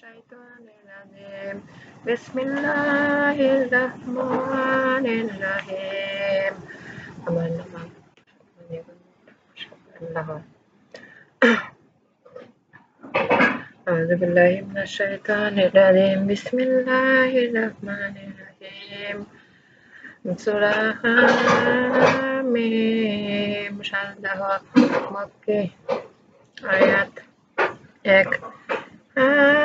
الشيطان الرجيم بسم الله الرحمن الرحيم আমার নাম الله أعوذ بالله من الشيطان الرجيم بسم الله الرحمن الرحيم سورة حميم সাজদাহ মক্কি আয়াত এক আমিম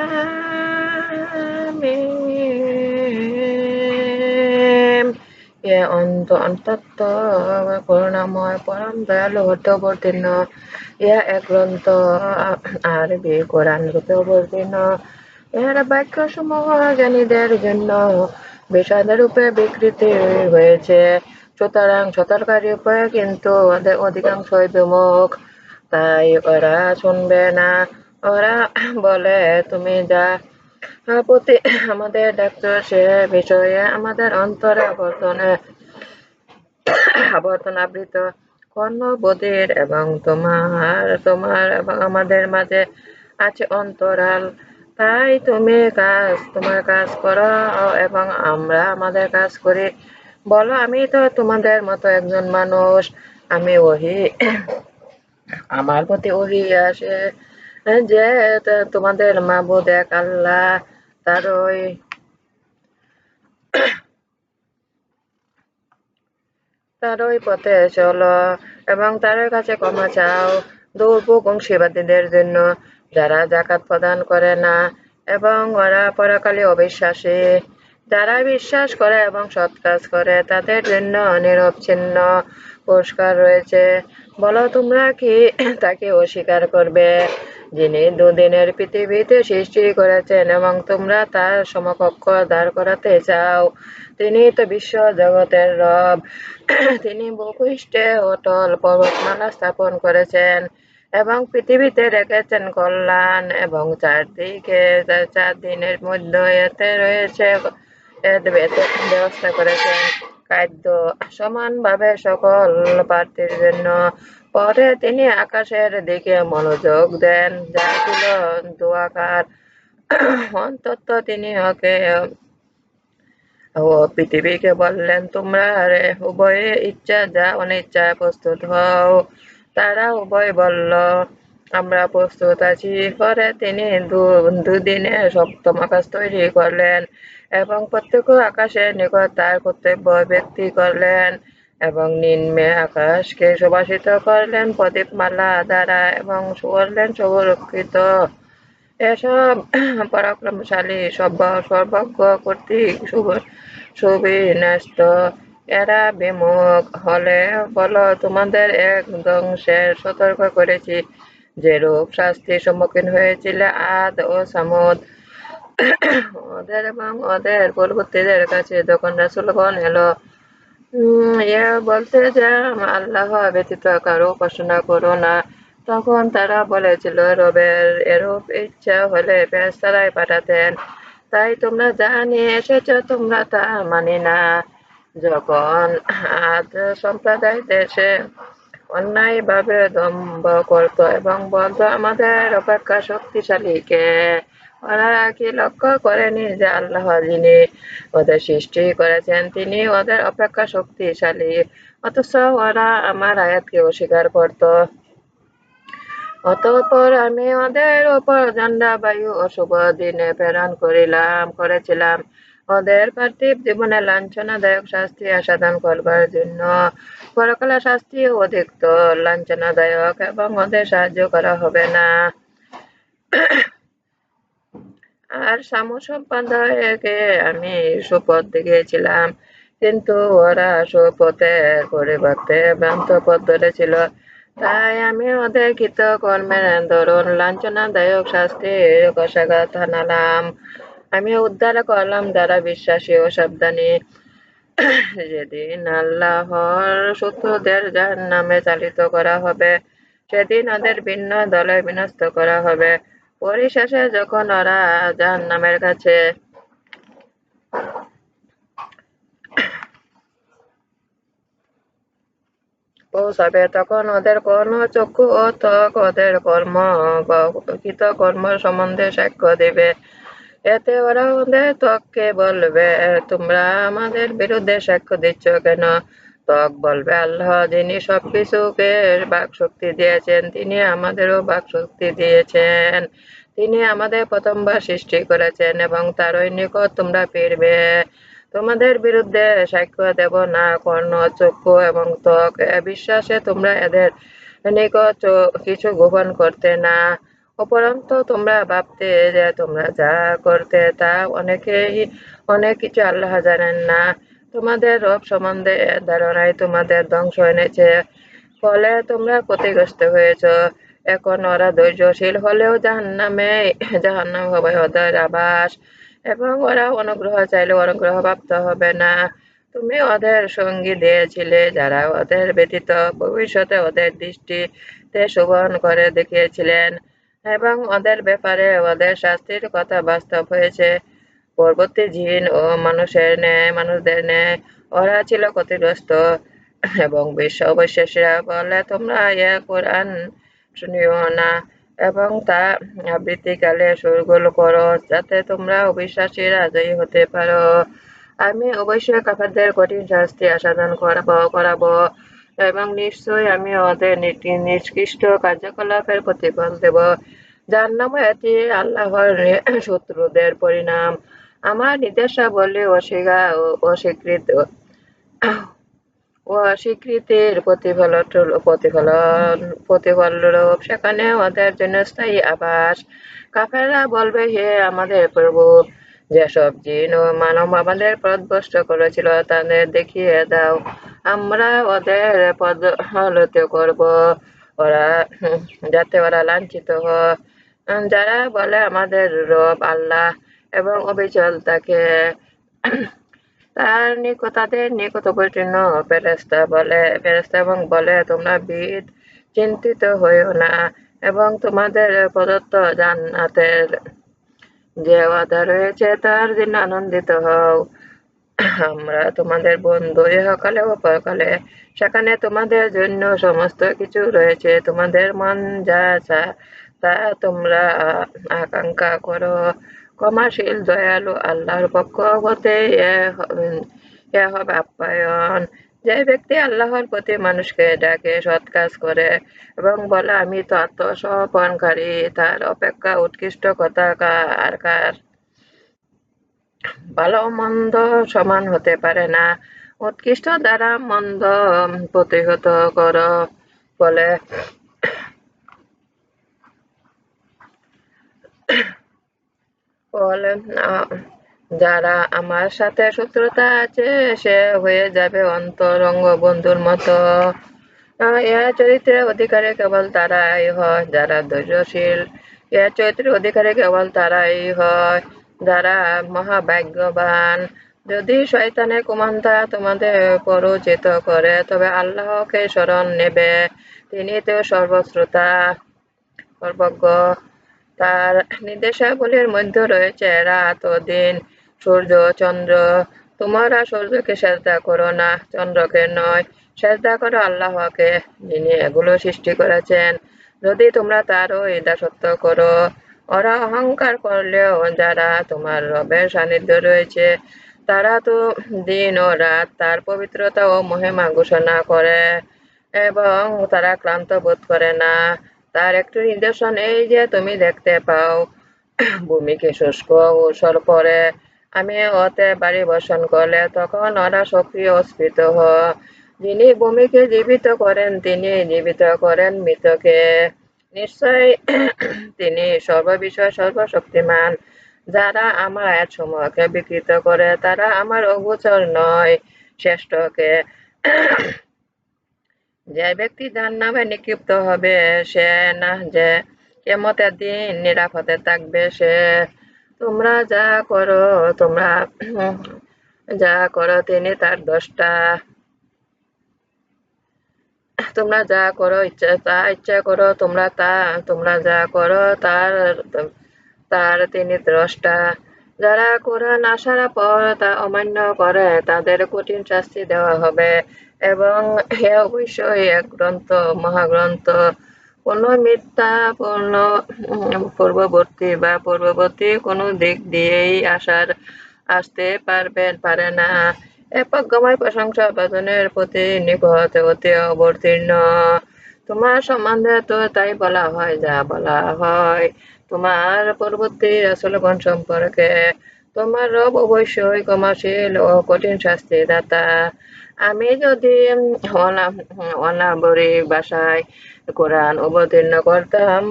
এ অন্ত অন্তত্ব করুণাময় পরম দয়ালু হতে অবতীর্ণ ইয়া এক গ্রন্থ আরবি কোরআন রূপে অবতীর্ণ এর বাক্য সমূহ জ্ঞানীদের জন্য বিষাদের রূপে বিকৃতি হয়েছে সুতরাং সতর্কারী উপায় কিন্তু অধিকাংশই বিমুখ তাই ওরা শুনবে না ওরা বলে, তুমি যা প্রতি আমাদের ডাক্তার সে বিষয়ে আমাদের অন্তরে আবর্তনে আবর্তন আবৃত কর্ণ বধির এবং তোমার তোমার এবং আমাদের মাঝে আছে অন্তরাল। তাই তুমি কাজ, তোমার কাজ করো এবং আমরা আমাদের কাজ করি। বলো, আমি তো তোমাদের মতো একজন মানুষ। আমি ওহি, আমার প্রতি ওহি আসে। যে তোমাদের মাবুদ এক আল্লাহ তারই তারই পথে চলো এবং তার কাছে ক্ষমা চাও দুর্ভোগ অংশীবাদীদের জন্য। যারা জাকাত প্রদান করে না এবং ওরা পরকালে অবিশ্বাসী, যারা বিশ্বাস করে এবং সৎ কাজ করে, তাদের জন্য নিরবচ্ছিন্ন পুরস্কার রয়েছে। বলো তোমরা কি তাকে অস্বীকার করবে? যিনি দুদিনের পৃথিবীতে সৃষ্টি করেছেন এবং তোমরা তার সমকক্ষ দাঁড় করাতে চাও। তিনি তো বিশ্ব জগতের রব। তিনি ভূপৃষ্ঠে অটল পর্বতমালা স্থাপন করেছেন এবং পৃথিবীতে রেখেছেন কল্যাণ এবং চারদিকে চার দিনের মধ্যে এতে রয়েছে ব্যবস্থা করেছেন। খাদ্য সমানভাবে সকল প্রার্থীর জন্য। পরে তিনি আকাশের দিকে মনোযোগ দেন, যা ছিল দোয়াকার অন্তত তিনি ওকে, ও পৃথিবীকে বললেন, তোমরা উভয়ে ইচ্ছা যা অনিচ্ছায় প্রস্তুত হও। তারা উভয় বলল, আমরা প্রস্তুত আছি। পরে তিনি দুদিনে সপ্তম আকাশ তৈরি করলেন। এবং প্রত্যেক আকাশের নিকট তার কর্তব্য ব্যক্তি করলেন এবং নিম্নে আকাশকে সুবাসিত করলেন, প্রদীপমালা দ্বারা এবং করলেন সুরক্ষিত এসব পরাক্রমশালী সব সর্বজ্ঞ কর্তৃক সুবিন্যস্ত। এরা বিমুখ হলে, বলো, তোমাদের এক ধ্বংসের সতর্ক করেছি। যে রূপ শাস্তির সম্মুখীন হয়েছিল আদ ও সামুদ ওদের এবং ওদের পূর্ববর্তীদের কাছে যখন রাসুলগণ এলো ইয়া বলতে যে আল্লাহ ব্যতীত কারও উপাসনা করো না তখন তারা বলেছিল রবের এরূপ ইচ্ছা হলে ফেরেশতারাই পাঠাতেন তাই তোমরা যা নিয়ে এসেছ তোমরা তা মানি না যখন আজ সম্প্রদায় দেশে অন্যায়ভাবে দম্ভ করত এবং বলতো আমাদের অপেক্ষা শক্তিশালী ওরা কি লক্ষ্য করেনি যে আল্লাহ যিনি ওদের সৃষ্টি করেছেন, তিনি ওদের অপেক্ষা শক্তিশালী। অথচ ওরা আমার আয়াতকে অস্বীকার করত। অতঃপর আমি ওদের ওপর ঠান্ডা বায়ু অশুভ দিনে প্রেরণ করিলাম, করেছিলাম। ওদের পার্থিব জীবনে লাঞ্ছনাদায়ক শাস্তি আসাদন করবার জন্য পরকালা শাস্তি অধিক, তো লাঞ্ছনাদায়ক এবং ওদের সাহায্য করা হবে না। আর সামু সম্প্রদায়কে আমি সুপথ দিয়েছিলাম কিন্তু ওরা সুপথের পরিবর্তে ভ্রান্ত পথ ধরেছিল। তাই আমি ওদের কৃত কর্মের দরুন লাঞ্ছনাদায়ক শাস্তির কষাঘাত হানালাম। আমি উদ্ধার করলাম যারা বিশ্বাসী ও সাবধানী। যেদিন আল্লাহর শত্রুদের যার নামে চালিত করা হবে, সেদিন ওদের ভিন্ন দলে বিনষ্ট করা হবে। পরিশেষে যখন ওরা যার নামের কাছে পৌঁছাবে, তখন ওদের কোন চক্ষু ও ত্বক, ওদের কর্ম কৃত কর্ম সম্বন্ধে সাক্ষ্য দেবে। এতে ওরা ওদের ত্বককে বলবে, তোমরা আমাদের বিরুদ্ধে সাক্ষ্য দিচ্ছ কেন? ত্বক বলবে, আল্লাহ যিনি সবকিছুকে বাক শক্তি দিয়েছেন, তিনি আমাদেরও বাক শক্তি দিয়েছেন। তিনি আমাদের প্রথমবার সৃষ্টি করেছেন এবং তারই নিকট তোমরা ফিরবে। তোমাদের বিরুদ্ধে সাক্ষ্য দেব না, কর্ণ, চক্ষু এবং ত্বক। বিশ্বাসে তোমরা এদের নিকট কিছু গোপন করতে না। উপরন্ত তোমরা ভাবতে যে তোমরা যা করতে তা অনেকেই, অনেক কিছু আল্লাহ জানেন না। তোমাদের রব সম্বন্ধে এ ধারণাই তোমাদের ধ্বংস এনেছে ফলে তোমরা ক্ষতিগ্রস্ত হয়েছ। এখন ওরা ধৈর্যশীল হলেও জাহান্নামে, জাহান্নাম হবে ওদের আবাস। এবং ওরা অনুগ্রহ চাইলে অনুগ্রহ প্রাপ্ত হবে না। তুমি ওদের সঙ্গী দিয়েছিলে, যারা ওদের ব্যতীত ভবিষ্যতে ওদের দৃষ্টিতে শোভন করে দেখিয়েছিলেন। এবং ওদের ব্যাপারে ওদের শাস্তির কথা বাস্তব হয়েছে। পরবর্তী জিন ও মানুষের ন্যায়, মানুষদের ন্যায় ওরা ছিল ক্ষতিগ্রস্ত। এবং বিশ্ব অবশেষীরা বলে, তোমরা ইয়ে কোরআন শুনিও না। এবং তা আবৃত্তিকালে সুরগুল করো, যাতে তোমরা অবিশ্বাসীরা জয়ী হতে পারো। আমি অবশ্যই কাফারদের কঠিন শাস্তি আসাদন করাব, করাবো। এবং নিশ্চয়ই আমি ওদের নিষ্কৃষ্ট কার্যকলাপের প্রতিফল দেব। যার নাম এটি আল্লাহর শত্রুদের পরিণাম। আমার নির্দেশাবলী অস্বীকার অস্বীকৃত, অস্বীকৃতির প্রতিফলন প্রতিফলন প্রতিফলরূপ সেখানে ওদের জন্য স্থায়ী আবাস। কাফেররা বলবে, হে আমাদের প্রভু, যেসব জিন ও মানব আমাদের পদভস্ত করেছিল, তাদের দেখিয়ে দাও। আমরা ওদের পদলতে করব। ওরা, যাতে ওরা লাঞ্ছিত হয়। যারা বলে আমাদের রব আল্লাহ এবং অবিচল তাকে তার নিকট তাদের নিকট অবতীর্ণ ফেরেস্তা বলে ফেরেস্তা এবং বলে, তোমরা বিদ চিন্তিত হইও না এবং তোমাদের প্রদত্ত জান্নাতের যে ওয়াদা রয়েছে, তার জন্য আনন্দিত হও। আমরা তোমাদের বন্ধু, ইহকালে ও পরকালে, সেখানে তোমাদের জন্য সমস্ত কিছু রয়েছে। তোমাদের মন যা তা তোমরা আকাঙ্ক্ষা করো। ক্ষমাশীল, দয়ালু, আল্লাহর পক্ষ হতে এ হবে আপ্যায়ন। যে ব্যক্তি আল্লাহর প্রতি মানুষকে ডাকে, সৎ কাজ করে এবং বলে, আমি তো আত্মসমর্পণকারী, তার অপেক্ষা উৎকৃষ্ট কথা কার কার? ভালো মন্দ সমান হতে পারে না। উৎকৃষ্ট দ্বারা মন্দ প্রতিহত কর। বলে যারা আমার সাথে শত্রুতা আছে, সে হয়ে যাবে অন্তরঙ্গ বন্ধুর মতো ইহা চরিত্রের অধিকারী কেবল তারাই হয়, যারা ধৈর্যশীল। ইহা চরিত্রের অধিকারী কেবল তারাই হয়, যারা মহাভাগ্যবান। যদি শয়তানের কুমান্তা তোমাদের পরিচিত করে, তবে আল্লাহকে স্মরণ নেবে। তিনি তো সর্বশ্রোতা, সর্বজ্ঞ। তার নির্দেশাবলীর মধ্যে রয়েছে, রাত ও দিন, সূর্য, চন্দ্র। তোমরা সূর্যকে সেজদা করো না, চন্দ্রকে নয়। সেজদা করো আল্লাহকে, যিনি এগুলো সৃষ্টি করেছেন। যদি তোমরা তারও দাসত্ব করো, ওরা অহংকার করলেও যারা তোমার রবের সান্নিধ্য রয়েছে, তারা তো দিন ও রাত তার পবিত্রতা ও মহিমা ঘোষণা করে, এবং তারা ক্লান্ত বোধ করে না। তার একটু নিদর্শন, এই যে তুমি দেখতে পাও, ভূমিকে শুষ্ক উসর পরে আমি ওতে বাড়ি বসন করলে তখন ওরা সক্রিয় স্ফীত হ। যিনি ভূমিকে জীবিত করেন, তিনি জীবিত করেন মৃতকে। নিশ্চয় তিনি সর্ববিষয়, সর্বশক্তিমান। যারা আমার এক সমূহকে বিকৃত করে, তারা আমার অগোচর নয়, শ্রেষ্ঠকে। যে ব্যক্তি যার নামে নিক্ষিপ্ত হবে, সে না যে কেমতের দিন নিরাপদে থাকবে, সে তোমরা যা করো, তোমরা যা করো তিনি তার দশটা তোমরা যা করো, ইচ্ছা তা ইচ্ছা করো, তোমরা তা, তোমরা যা করো, তার তার তিনি দ্রষ্টা যারা কোরআন আসার পর তা অমান্য করে, তাদের কঠিন শাস্তি দেওয়া হবে। এবং হে অবশ্যই এক গ্রন্থ, মহাগ্রন্থ, কোনো মিথ্যা পূর্ণ পূর্ববর্তী বা পূর্ববর্তী কোনো দিক দিয়েই আসার আসতে পারবেন পারে না। এপজ্ঞময় প্রশংসা বাদনের প্রতি নিকট অতি অবতীর্ণ। তোমার সম্বন্ধে তো তাই বলা হয়, যা বলা হয়। তোমার পরবর্তী রাসুলগণ সম্পর্কে তোমার রব অবশ্যই ক্ষমাশীল ও কঠিন শাস্তি দাতা আমি যদি অনাবরিক ভাষায় কোরআন অবতীর্ণ করতাম,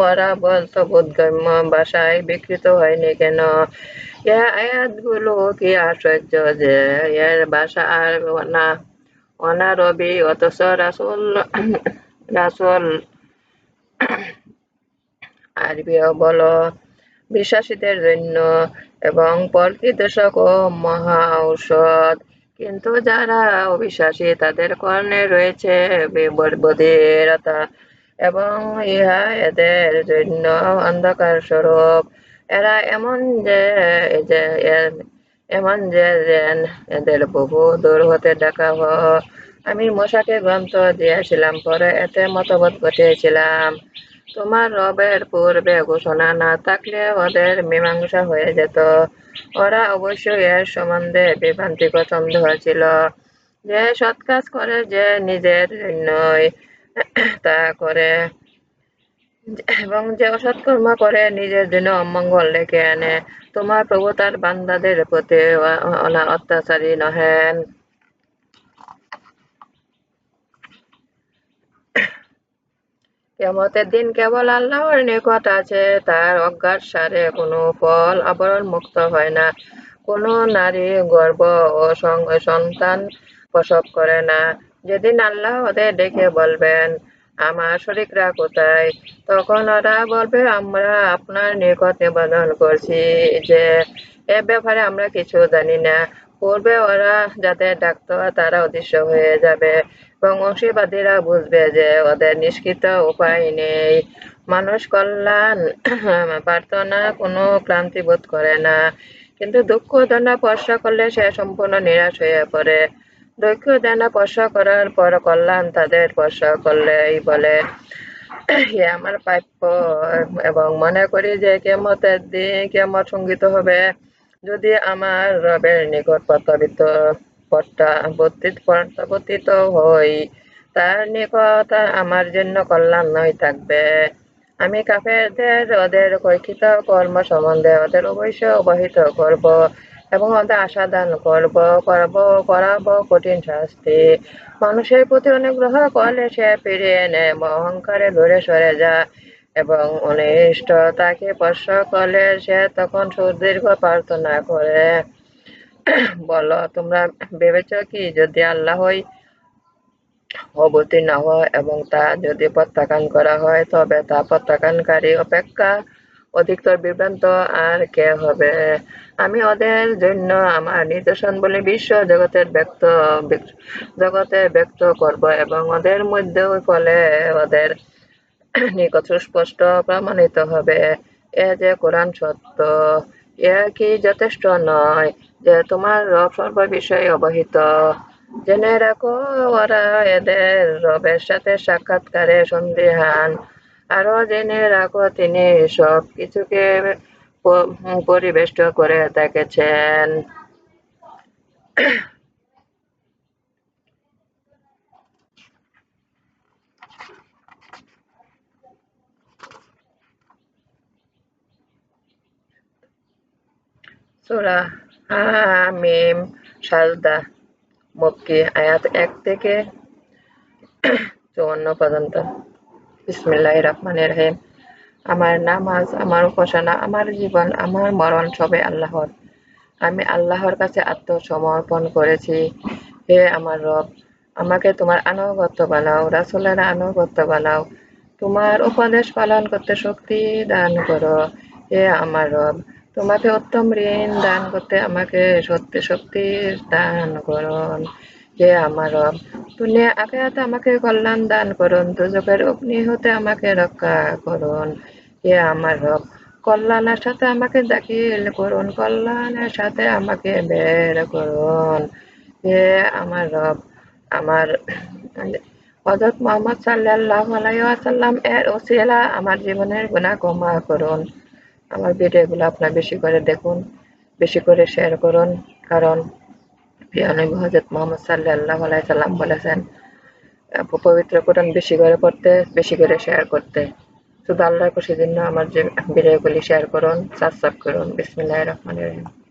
ওরা বলতো, বোধগম্য ভাষায় বিকৃত হয়নি কেন? আয়াতগুলো কি আশ্চর্য যে এর ভাষা আর না, অনারবি, অথচ রাসুল রাসুল আরবিও বলো, বিশ্বাসীদের জন্য এবং পরকিদশক ও মহা ঔষধ কিন্তু যারা অবিশ্বাসী, তাদের কর্ণে রয়েছে বধিরতা এবং ইহা এদের জন্য অন্ধকার স্বরূপ। এরা এমন যে এমন যে যেন এদের বহু দূর হতে ডাকা হ। আমি মশাকে গ্রন্থ দিয়েছিলাম, পরে এতে মতবোধ ঘটিয়েছিলাম। তোমার রবের পূর্বে ঘোষণা না থাকলে ওদের মীমাংসা হয়ে যেত। ওরা অবশ্যই এর সম্বন্ধে বিভ্রান্তিকর সন্দেহ ছিল যে সৎ কাজ করে, যে নিজের জন্যই তা করে। এবং যে অসৎকর্ম করে, নিজের জন্য অমঙ্গল ডেকে আনে। তোমার প্রভু তার বান্দাদের প্রতি অত্যাচারী নহেন। কেমতের দিন কেবল আল্লাহর নিকট আছে, তার অজ্ঞাত সারে কোনো ফল আবরণ মুক্ত হয় না। কোনো নারী গর্ব ও সন্তান প্রসব করে না। যেদিন আল্লাহ ওদের ডেকে বলবেন, আমার শরিকরা কোথায়? তখন ওরা বলবে, আমরা আপনার নিকট নিবেদন করছি যে, এ ব্যাপারে আমরা কিছু জানি না। পূর্বে ওরা যাতে ডাক্তার তারা অদৃশ্য হয়ে যাবে এবং অংশীবাদীরা বুঝবে যে ওদের নিষ্কৃত উপায় নেই। মানুষ কল্যাণ, প্রার্থনা, কোনো ক্লান্তি বোধ করে না। কিন্তু দুঃখ দণ্ডা পর্ষা করলে সে সম্পূর্ণ নিরাশ হয়ে পড়ে। দক্ষ দেনা পর্ষা করার পর কল্যাণ তাদের পর্ষা করলেই বলে আমার প্রাপ্য। এবং মনে করি যে কেমতের দিন কেমত সংগীত হবে। যদি আমার রবের নিকট প্রত্যাবিত প্রত্যাবর্তিত হই, তার নিকট আমার জন্য কল্যাণ নয় থাকবে। আমি কাফেরদের, ওদের কৈক্ষিত কর্ম সম্বন্ধে ওদের অবশ্যই অবহিত করব এবং ওদের আশা দান করব করব, করাবো কঠিন শাস্তি। মানুষের প্রতি অনুগ্রহ করলে সে ফিরিয়ে নেয়, অহংকারে দূরে সরে যা এবং অনিষ্ট তাকে স্পর্শ করলে সে তখন সুদীর্ঘ প্রার্থনা করে। বলো, তোমরা ভেবেছ কি? যদি আল্লাহই অবতীর্ণ হয় এবং তা যদি প্রত্যাখ্যান করা হয়, তবে তা প্রত্যাখ্যানকারী অপেক্ষা অধিকতর বিভ্রান্ত আর কে হবে? আমি ওদের জন্য আমার নিদর্শন বলে বিশ্ব জগতের ব্যক্ত, জগতে ব্যক্ত করব এবং ওদের মধ্যেও ফলে ওদের নিকট সুস্পষ্ট প্রমাণিত হবে এ যে কোরআন সত্য এ কি যথেষ্ট নয় যে তোমার রব সর্ব বিষয়ে অবহিত জেনে রাখো ওরা এদের রবের সাথে সাক্ষাৎকারে সন্দেহান আরও জেনে রাখো তিনি সব কিছুকে পরিবেষ্ট করে দেখেছেন সুরা হামিম সাজদা, মক্কি, আয়াত এক থেকে চুয়ান্ন পর্যন্ত। বিসমিল্লাহ রহমান রহিম। আমার নামাজ, আমার উপাসনা, আমার জীবন, আমার মরণ সবে আল্লাহর। আমি আল্লাহর কাছে আত্মসমর্পণ করেছি। হে আমার রব, আমাকে তোমার আনুগত্য বানাও, রাসুলের আনুগত্য বানাও। তোমার উপদেশ পালন করতে শক্তি দান করো। হে আমার রব তোমাকে উত্তম ঋণ দান করতে আমাকে সত্যি শক্তি দান করুন, হে আমার রব। দুনিয়া আখেরাতে আমাকে কল্যাণ দান করুন দুজকের অগ্নি হতে আমাকে রক্ষা করুন, হে আমার রব। কল্যাণের সাথে আমাকে দাখিল করুন, কল্যাণের সাথে আমাকে বের করুন, হে আমার রব। আমার হজরত মোহাম্মদ সাল্লাল্লাহু আলাইহি ওয়াসাল্লাম এর ওসিলা আমার জীবনের গুনাহ ক্ষমা করুন। আমার ভিডিওগুলো আপনার বেশি করে দেখুন, বেশি করে শেয়ার করুন, কারণ প্রিয় নবী হজরত মোহাম্মদ সাল্লাহ আলাইহি সাল্লাম বলেছেন পবিত্র কোরআন বেশি করে পড়তে, বেশি করে শেয়ার করতে। শুধু আল্লাহর খুশির জন্য আমার যে ভিডিওগুলি শেয়ার করুন সাবস্ক্রাইব করুন। বিসমিল্লাহ রহমানির রহিম।